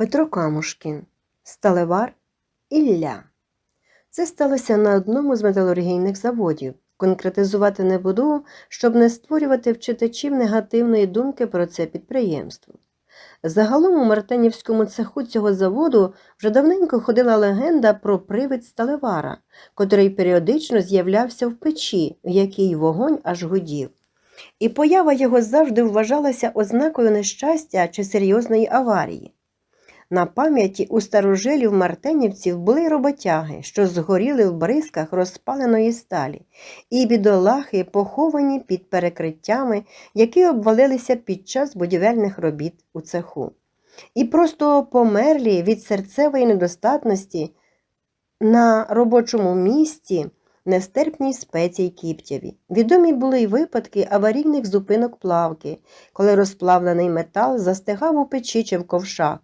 Петро Камушкін, сталевар Ілля. Це сталося на одному з металургійних заводів. Конкретизувати не буду, щоб не створювати в читачів негативної думки про це підприємство. Загалом у Мартенівському цеху цього заводу вже давненько ходила легенда про привид сталевара, котрий періодично з'являвся в печі, в якій вогонь аж гудів. І поява його завжди вважалася ознакою нещастя чи серйозної аварії. На пам'яті у старожилів мартенівців були роботяги, що згоріли в бризках розпаленої сталі, і бідолахи, поховані під перекриттями, які обвалилися під час будівельних робіт у цеху. І просто померлі від серцевої недостатності на робочому місці нестерпній спецій кіптяві. Відомі були й випадки аварійних зупинок плавки, коли розплавлений метал застигав у печі чи в ковшах.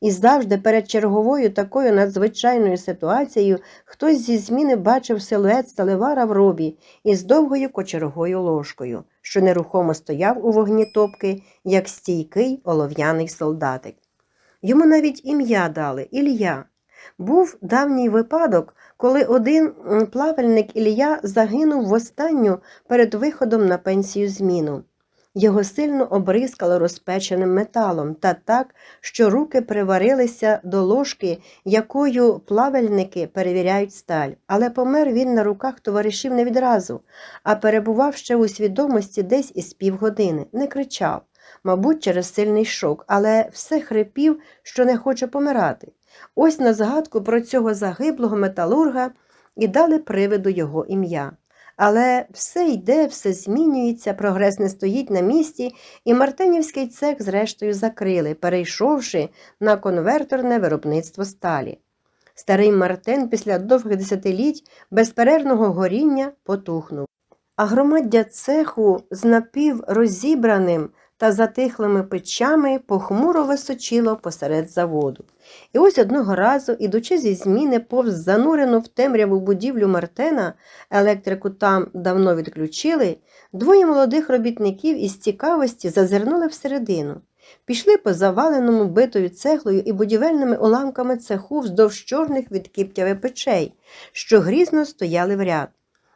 І завжди перед черговою такою надзвичайною ситуацією хтось зі зміни бачив силует сталевара в робі із довгою кочергою ложкою, що нерухомо стояв у вогні топки, як стійкий олов'яний солдатик. Йому навіть ім'я дали Ілля. Був давній випадок, коли один м, плавальник Ілля загинув в останню перед виходом на пенсію зміну. Його сильно обрискало розпеченим металом та так, що руки приварилися до ложки, якою плавальники перевіряють сталь. Але помер він на руках товаришів не відразу, а перебував ще у свідомості десь із півгодини, не кричав, мабуть, через сильний шок, але все хрипів, що не хоче помирати. Ось на згадку про цього загиблого металурга і дали привиду його ім'я. Але все йде, все змінюється, прогрес не стоїть на місці, і Мартинівський цех зрештою закрили, перейшовши на конверторне виробництво сталі. Старий Мартин після довгих десятиліть безперервного горіння потухнув. А громаддя цеху з напіврозібраним та затихлими печами похмуро височило посеред заводу. І ось одного разу, ідучи зі зміни повз занурену в темряву будівлю Мартена, електрику там давно відключили, двоє молодих робітників із цікавості зазирнули всередину. Пішли по заваленому битою цеглою і будівельними уламками цеху вздовж чорних від кіптяви печей, що грізно стояли в ряд.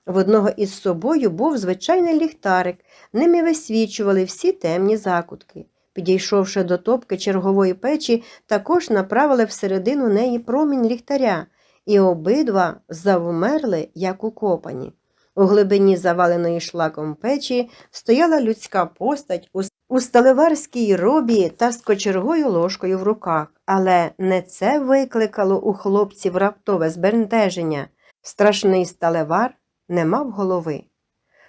В одного із собою був звичайний ліхтарик, ними висвічували всі темні закутки. Підійшовши до топки чергової печі, також направили всередину неї промінь ліхтаря, і обидва завмерли, як укопані. У глибині заваленої шлаком печі стояла людська постать у сталеварській робі та з кочергою ложкою в руках, але не це викликало у хлопців раптове збентеження. Страшний сталевар не мав голови.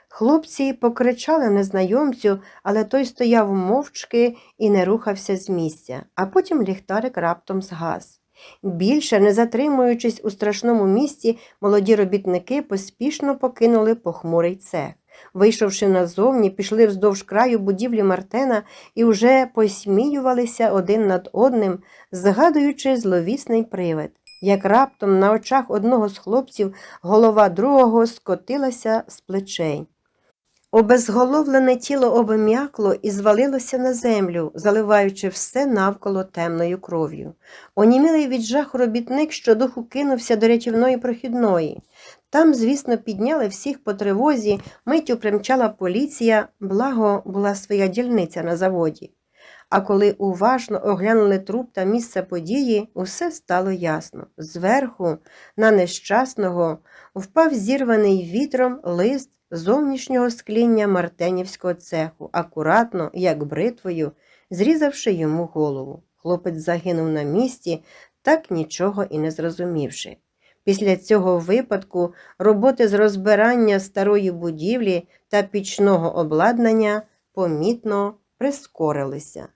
Хлопці покричали незнайомцю, але той стояв мовчки і не рухався з місця, а потім ліхтарик раптом згас. Більше, не затримуючись у страшному місці, молоді робітники поспішно покинули похмурий цех. Вийшовши назовні, пішли вздовж краю будівлі Мартена і вже посміювалися один над одним, згадуючи зловісний привид. Як раптом на очах одного з хлопців голова другого скотилася з плечей. Обезголовлене тіло обм'якло і звалилося на землю, заливаючи все навколо темною кров'ю. Онімілий від жаху робітник щодуху кинувся до рятівної прохідної. Там, звісно, підняли всіх по тривозі, миттю примчала поліція, благо була своя дільниця на заводі. А коли уважно оглянули труп та місце події, усе стало ясно. Зверху, на нещасного, впав зірваний вітром лист зовнішнього скління мартенівського цеху, акуратно, як бритвою, зрізавши йому голову. Хлопець загинув на місці, так нічого і не зрозумівши. Після цього випадку роботи з розбирання старої будівлі та пічного обладнання помітно прискорилися.